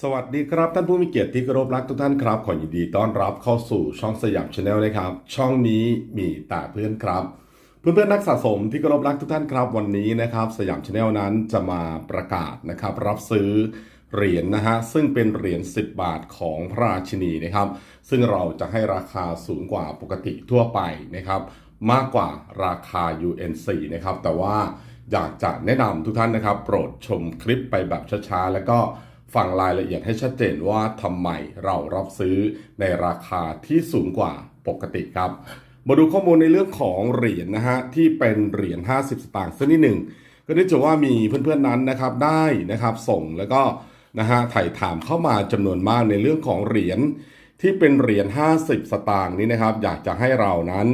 สวัสดีครับท่านผู้มีเกียรติที่เคารพรักทุกท่านครับ ขอยินดีต้อนรับเข้าสู่ช่องสยามชาแนลนะครับ ช่องนี้มีแต่เพื่อนครับ เพื่อนๆนักสะสมที่เคารพรักทุกท่านครับวันนี้นะครับ สยามชาแนลนั้นจะมาประกาศนะครับ รับซื้อเหรียญนะฮะซึ่งเป็นเหรียญ10 บาทของพระราชินีนะครับ ซึ่งเราจะให้ราคาสูงกว่าปกติทั่วไปนะครับ มากกว่าราคา UNC นะครับแต่ว่าอยากจะแนะนำทุกท่านนะครับ โปรดชมคลิปไปแบบช้าๆแล้วก็ ฟังรายละเอียดให้ชัดเจนว่าทำไมเรารับซื้อในราคาที่สูงกว่าปกติครับ มาดูข้อมูลในเรื่องของเหรียญนะฮะที่เป็นเหรียญ 50 สตางค์สักนิดหนึ่งก็ได้จะว่ามีเพื่อนๆนั้นนะครับได้นะครับส่งแล้วก็นะฮะถ่ายถามเข้ามาจำนวนมากในเรื่องของเหรียญที่เป็นเหรียญ 50 สตางค์นี้นะครับ อยากจะให้เรานั้น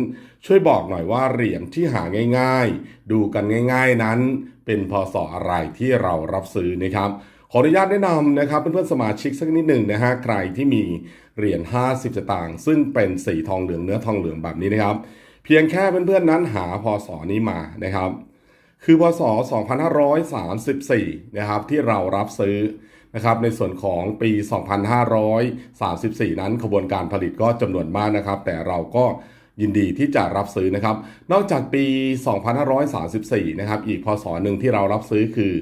ช่วยบอกหน่อยว่าเหรียญที่หาง่าย ๆ ดูกันง่าย ๆนั้น เป็นพศอะไรที่เรารับซื้อนะครับ ขออนุญาตแนะนำนะครับเพื่อนๆสมาชิกสักนิดหนึ่งนะฮะใครที่มีเหรียญ 50สตางค์ซึ่งเป็นสีทองเหลืองเนื้อทองเหลืองแบบนี้นะครับ เพียงแค่เพื่อนๆนั้นหาพศนี้มานะครับ คือพศ 2534 นะครับที่เรารับซื้อนะครับในส่วนของปี 2534 นั้นขบวนการผลิตก็จำนวนมากนะครับ แต่เราก็ ยินดีที่จะรับซื้อนะครับ นอกจากปี 2534 นะครับ อีกพศหนึ่งที่เรารับซื้อคือ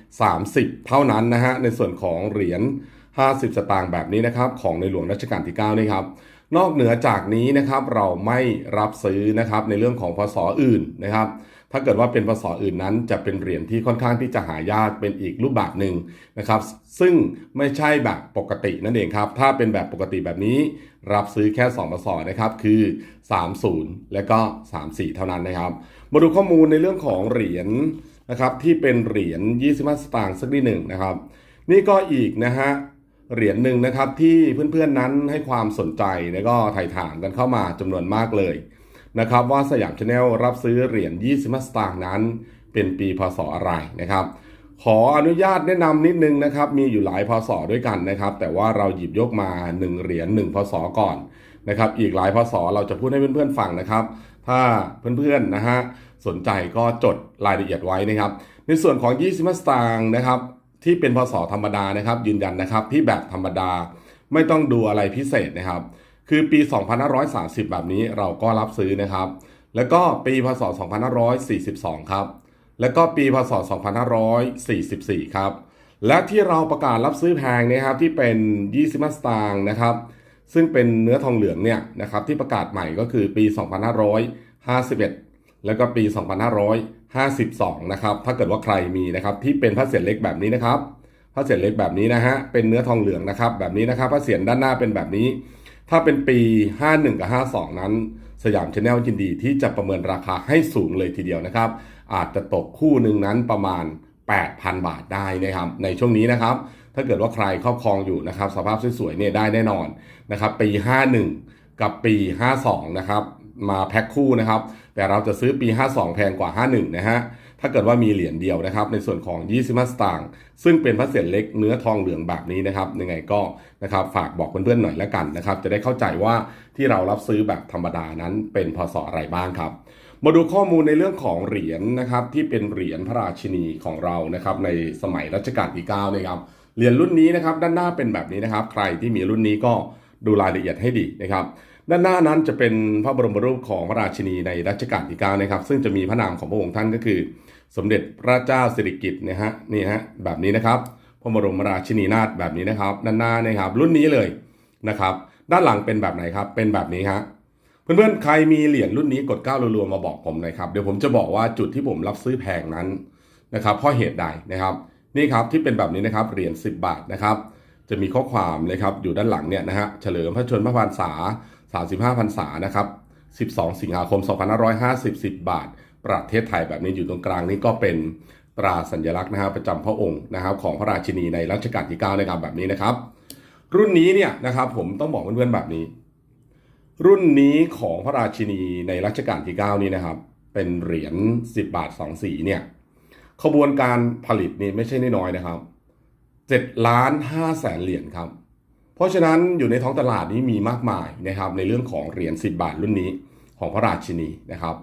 2530 เท่านั้นนะฮะ ในส่วนของเหรียญ 50 สตางค์แบบนี้นะครับ ของในหลวงรัชกาลที่ 9 นี่ครับ นอกเหนือจากนี้นะครับ เราไม่รับซื้อนะครับ ในเรื่องของพศอื่นนะครับ ถ้าเกิดว่าเป็นพศอื่นนั้น จะเป็นเหรียญที่ค่อนข้างที่จะหายากเป็นอีกรูปแบบหนึ่งนะครับ ซึ่งไม่ใช่แบบปกตินั่นเองครับ ถ้าเป็นแบบปกติแบบนี้ รับซื้อแค่2พศนะครับ คือ 30 และก็ 34 เท่านั้นนะครับ มาดูข้อมูลในเรื่องของเหรียญนะครับที่เป็นเหรียญ 25 สตางค์สักนิดหนึ่งนะครับ นี่ก็อีกนะฮะเหรียญหนึ่งนะครับที่เพื่อนๆนั้นให้ความสนใจแล้วก็ถ่ายถามกันเข้ามาจำนวนมากเลย นะครับว่าสยามชาแนลรับซื้อเหรียญ20สตางค์นั้น เป็นปีพศอะไรนะครับ ขออนุญาตแนะนำนิดนึงนะครับ มีอยู่หลายพศด้วยกันนะครับ แต่ว่าเราหยิบยกมา 1 เหรียญ1พศก่อนนะครับ อีกหลายพศเราจะพูดให้เพื่อนๆฟังนะครับ ถ้าเพื่อนๆนะฮะสนใจก็จดรายละเอียดไว้นะครับ ในส่วนของ20สตางค์นะครับที่เป็นพศธรรมดานะครับ ยืนยันนะครับที่แบบธรรมดาไม่ต้องดูอะไรพิเศษนะครับ คือปี 2530 แบบนี้เราก็รับซื้อนะครับ แล้วก็ปีพศ 2542 ครับ แล้วก็ปีพศ 2544 ครับ และที่เราประกาศรับซื้อแพงนะครับที่เป็น 20 สตางค์นะครับ ซึ่งเป็นเนื้อทองเหลืองเนี่ยนะครับที่ประกาศใหม่ก็คือปี 2551 แล้วก็ปี 2552 นะครับ ถ้าเกิดว่าใครมีนะครับที่เป็นพระเศียรเล็กแบบนี้นะครับพระเศียรเล็กแบบนี้นะฮะเป็นเนื้อทองเหลืองนะครับ แบบนี้นะครับพระเศียรด้านหน้าเป็นแบบนี้ ถ้าเป็นปี 51 กับ 52 นั้น สยามชาแนลยินดีที่จะประเมินราคาให้สูงเลยทีเดียวนะครับ อาจจะตกคู่หนึ่งนั้นประมาณ 8,000 บาทได้นะครับ ในช่วงนี้นะครับ ถ้าเกิดว่าใครครอบครองอยู่นะครับ สภาพสวยๆเนี่ยได้แน่นอนนะครับ ปี 51 กับปี 52 นะครับ มาแพ็คคู่นะครับ แต่เราจะซื้อปี 52 แพงกว่า 51 นะฮะ ถ้าเกิดว่ามีเหรียญเดียวนะครับ ในส่วนของ20สตางค์ซึ่งเป็นพระเศียรเล็กเนื้อทองเหลืองแบบนี้นะครับยังไงก็นะครับฝากบอกเพื่อนๆหน่อยแล้วกันนะครับ จะได้เข้าใจว่าที่เรารับซื้อแบบธรรมดานั้นเป็นพศอะไรบ้างครับมาดูข้อมูลในเรื่องของเหรียญนะครับที่เป็นเหรียญพระราชินีของเรานะครับในสมัยรัชกาลที่9นะครับเหรียญรุ่นนี้นะครับด้านหน้าเป็นแบบนี้นะครับ ใครที่มีรุ่นนี้ก็ดูรายละเอียดให้ดีนะครับ ด้านหน้านั้นจะเป็นพระบรมรูปของพระราชินีในรัชกาลที่9นะครับ ซึ่งจะมีพระนามของพระองค์ท่านก็คือ สมเด็จพระเจ้าสิริกิติ์นะฮะนี่ฮะแบบนี้นะครับพระบรมราชินีนาถแบบนี้นะครับ ด้านหน้านะครับ รุ่นนี้เลยนะครับ ด้านหลังเป็นแบบไหนครับ เป็นแบบนี้ฮะเพื่อนๆใครมีเหรียญรุ่นนี้กดก้าวรัวๆมาบอกผมหน่อยครับเดี๋ยวผมจะบอกว่าจุดที่ผมรับซื้อแพงนั้นนะครับเพราะเหตุใดนะครับนี่ครับที่เป็นแบบนี้นะครับเหรียญ10 บาทนะครับ จะมีข้อความเลยครับอยู่ด้านหลังเนี่ยนะฮะเฉลิมพระชนมพรรษา 35พรรษานะครับ 12 สิงหาคม 2550 10 บาท ประเทศไทยแบบนี้อยู่ตรงกลางนี่ก็เป็นตราสัญลักษณ์นะครับประจำพระองค์นะครับของพระราชินีในรัชกาลที่9นะครับแบบนี้นะครับ รุ่นนี้เนี่ยนะครับผมต้องบอกเพื่อนๆแบบนี้ รุ่นนี้ของพระราชินีในรัชกาลที่9นี้นะครับ เป็นเหรียญ10 บาท 2 สีเนี่ยขบวนการผลิตนี่ไม่ใช่น้อยนะครับ7ล้าน5แสนเหรียญครับ ราะฉะนั้นอยู่ในท้องตลาดนี้มีมากมายนะครับในเรื่องของเหรียญ10 บาทรุ่นนี้ของพระราชินีนะครับ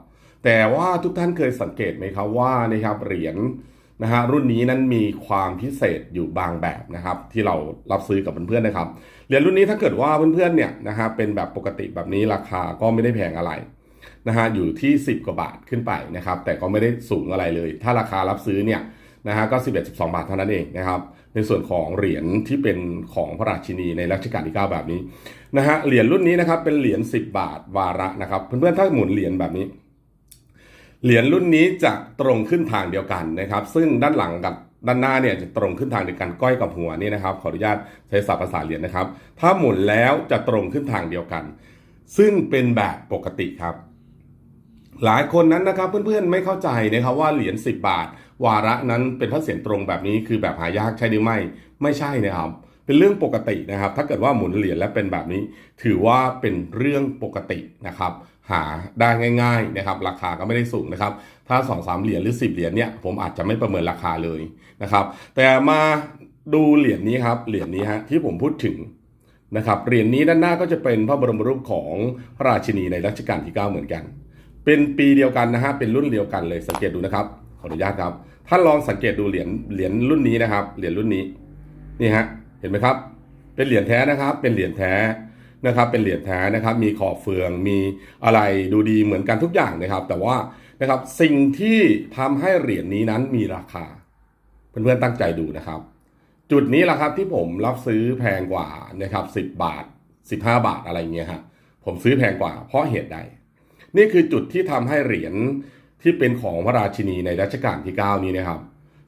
แต่ว่าทุกท่านเคยสังเกตไหมครับว่านะครับเหรียญนะฮะรุ่นนี้นั้นมีความพิเศษอยู่บางแบบนะครับ ที่เรารับซื้อกับเพื่อนๆนะครับเหรียญรุ่นนี้ถ้าเกิดว่าเพื่อนๆเนี่ยนะฮะเป็นแบบปกติแบบนี้ราคาก็ไม่ได้แพงอะไรนะฮะอยู่ที่ 10 กว่าบาทขึ้นไปนะครับ แต่ก็ไม่ได้สูงอะไรเลย ถ้าราคารับซื้อเนี่ยนะฮะก็ 11 12 บาทเท่านั้นเองนะครับ ในส่วนของเหรียญที่เป็นของพระราชินีในรัชกาลที่ 9 แบบนี้นะฮะเหรียญรุ่นนี้นะครับเป็นเหรียญ10 บาทวาระนะครับเพื่อนๆถ้าหมุนเหรียญแบบนี้เหรียญรุ่นนี้จะตรงขึ้นทางเดียวกันนะครับ ซึ่งด้านหลังกับด้านหน้าเนี่ยจะตรงขึ้นทางเดียวกันก้อยกับหัวนี่นะครับ ขออนุญาตใช้ศัพท์ภาษาเหรียญนะครับ ถ้าหมุนแล้วจะตรงขึ้นทางเดียวกัน ซึ่งเป็นแบบปกติครับ หลายคนนั้นนะครับเพื่อนๆไม่เข้าใจนะครับว่าเหรียญ10 บาท วาระนั้นเป็นพระเศียรตรงแบบนี้คือแบบหายากใช่หรือไม่ ไม่ใช่นะครับเป็นเรื่องปกตินะครับ ถ้าเกิดว่าหมุนเหรียญและเป็นแบบนี้ ถือว่าเป็นเรื่องปกตินะครับ หาได้ง่ายๆนะครับ ราคาก็ไม่ได้สูงนะครับ ถ้า2อสเหรียญหรือ 10 เหรียญเนี่ยผมอาจจะไม่ประเมินราคาเลยนะครับ แต่มาดูเหรียญนี้ครับเหรียญนี้ฮะที่ผมพูดถึงนะครับเหรียญนี้ด้านหน้าก็จะเป็นพระบรมรูปของพระราชินีในรัชกาลที่ 9 เหมือนกัน เป็นปีเดียวกันนะฮะเป็นรุ่นเดียวกันเลยสังเกตดูนะครับขออนุญาตครับท่านลองสังเกตดูเหรียญเหรียญรุ่นนี้นะครับ เหรียญรุ่นนี้นี่ฮะเห็นไหมครับ เป็นเหรียญแท้นะครับ เป็นเหรียญแท้นะครับ เป็นเหรียญแท้นะครับ มีขอบเฟืองมีอะไรดูดีเหมือนกันทุกอย่างนะครับ แต่ว่านะครับสิ่งที่ทำให้เหรียญนี้นั้นมีราคา เพื่อนๆตั้งใจดูนะครับ จุดนี้แหละครับที่ผมรับซื้อแพงกว่านะครับ10 บาท 15 บาทอะไรเงี้ยฮะผมซื้อแพงกว่าเพราะเหตุใด นี่คือจุดที่ทำให้เหรียญที่เป็นของพระราชินีในรัชกาลที่ 9 นี้นะครับ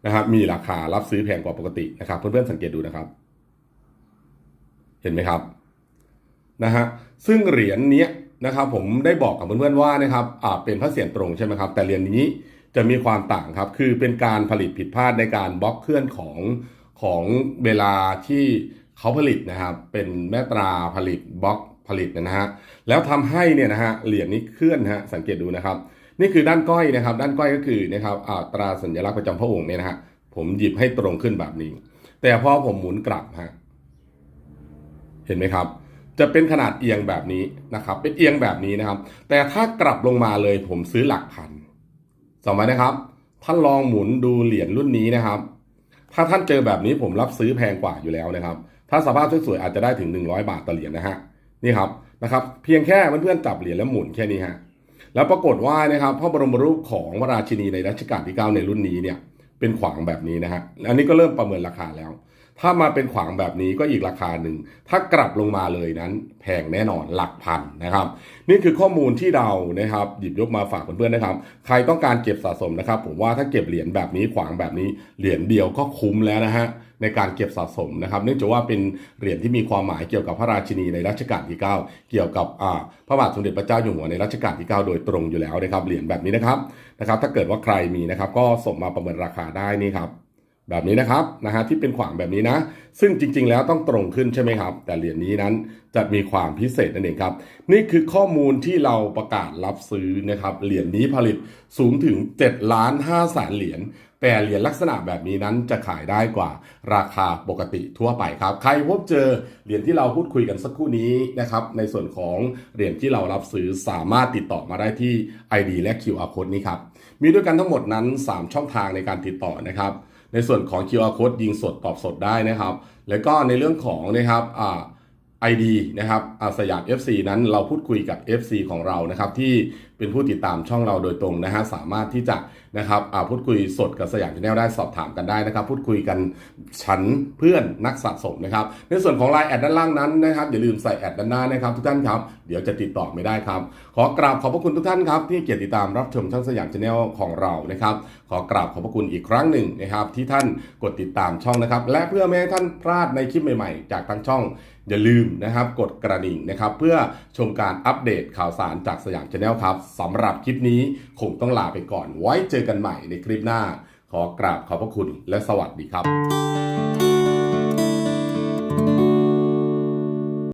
นะครับ มีราคารับซื้อแพงกว่าปกตินะครับ เพื่อนๆสังเกตดูนะครับ เห็นไหมครับนะฮะซึ่งเหรียญเนี้ยนะครับ ผมได้บอกกับเพื่อนๆว่านะครับอ่าเป็นพระเศียรตรงใช่ไหมครับ แต่เหรียญนี้จะมีความต่างครับ คือเป็นการผลิตผิดพลาดในการบล็อกเคลื่อนของของเวลาที่เขาผลิตนะครับ เป็นแม่ตราผลิตบล็อก ผลิตนะฮะแล้วทำให้เนี่ยนะฮะเหรียญนี้เคลื่อนฮะสังเกตดูนะครับ นี่คือด้านก้อยนะครับ ด้านก้อยก็คือนะครับอ่าตราสัญลักษณ์ประจำพระองค์เนี่ยนะฮะผมหยิบให้ตรงขึ้นแบบนี้ แต่พอผมหมุนกลับฮะเห็นไหมครับ จะเป็นขนาดเอียงแบบนี้นะครับ เป็นเอียงแบบนี้นะครับ แต่ถ้ากลับลงมาเลยผมซื้อหลักพันสมัยนะครับท่านลองหมุนดูเหรียญรุ่นนี้นะครับ ถ้าท่านเจอแบบนี้ผมรับซื้อแพงกว่าอยู่แล้วนะครับ ถ้าสภาพสวยๆอาจจะได้ถึง 100 บาทต่อเหรียญนะฮะ นี่ครับนะครับเพียงแค่เพื่อนๆจับเหรียญแล้วหมุนแค่นี้ฮะแล้วปรากฏว่านะครับพระบรมรูปของพระราชินีในรัชกาลที่ 9 ในรุ่นนี้เนี่ยเป็นขวางแบบนี้นะฮะอันนี้ก็เริ่มประเมินราคาแล้ว ถ้ามาเป็นขวางแบบนี้ก็อีกราคาหนึ่ง ถ้ากลับลงมาเลยนั้น แพงแน่นอนหลักพันนะครับ นี่คือข้อมูลที่เรานะครับ หยิบยกมาฝากเพื่อนๆนะครับ ใครต้องการเก็บสะสมนะครับ ผมว่าถ้าเก็บเหรียญแบบนี้ขวางแบบนี้ เหรียญเดียวก็คุ้มแล้วนะฮะในการเก็บสะสมนะครับ เนื่องจากว่าเป็นเหรียญที่มีความหมายเกี่ยวกับพระราชินีในรัชกาลที่ 9 เกี่ยวกับพระบาทสมเด็จพระเจ้าอยู่หัวในรัชกาลที่ 9 โดยตรงอยู่แล้วนะครับเหรียญแบบนี้นะครับนะครับ ถ้าเกิดว่าใครมีนะครับ ก็ส่งมาประเมินราคาได้นี่ครับ แบบนี้นะครับนะฮะที่เป็นขวางแบบนี้นะ ซึ่งจริง ๆ แล้วต้องตรงขึ้นใช่ไหมครับ แต่เหรียญนี้นั้นจะมีความพิเศษนั่นเองครับ นี่คือข้อมูลที่เราประกาศรับซื้อนะครับเหรียญนี้ผลิตสูงถึง7ล้าน5แสนเหรียญแต่เหรียญลักษณะแบบนี้นั้นจะขายได้กว่าราคาปกติทั่วไปครับ ใครพบเจอเหรียญที่เราพูดคุยกันสักครู่นี้นะครับในส่วนของเหรียญที่เรารับซื้อสามารถติดต่อมาได้ที่ ID และ QR code นี้ครับมีด้วยกันทั้งหมดนั้น 3 ช่องทางในการติดต่อนะครับ ในส่วนของ QR code ยิงสดตอบสดได้นะครับ แล้วก็ในเรื่องของนะครับอ่า ID นะครับอาสยาม FC นั้นเราพูดคุยกับ FC ของเรานะครับที่ เป็นผู้ติดตามช่องเราโดยตรงนะฮะสามารถที่จะนะครับพูดคุยสดกับสยามชาแนลได้สอบถามกันได้นะครับ พูดคุยกันฉันเพื่อนนักสะสมนะครับ ในส่วนของไลน์แอดด้านล่างนั้นนะครับอย่าลืมใส่แอดด้านหน้านะครับทุกท่านครับเดี๋ยวจะติดต่อไม่ได้ครับ ขอกราบขอบพระคุณทุกท่านครับที่เกียรติดตามรับชมช่องสยามชาแนลของเรานะครับ ขอกราบขอบพระคุณอีกครั้งหนึ่งนะครับ ที่ท่านกดติดตามช่องนะครับ และเพื่อไม่ให้ท่านพลาดในคลิปใหม่ๆ จากทางช่องอย่าลืมนะครับ กดกระดิ่งนะครับ เพื่อชมการอัปเดตข่าวสารจากสยามชาแนลครับสำหรับคลิปนี้คงต้องลาไปก่อน ไว้เจอกันใหม่ในคลิปหน้า ขอกราบขอบพระคุณและสวัสดีครับ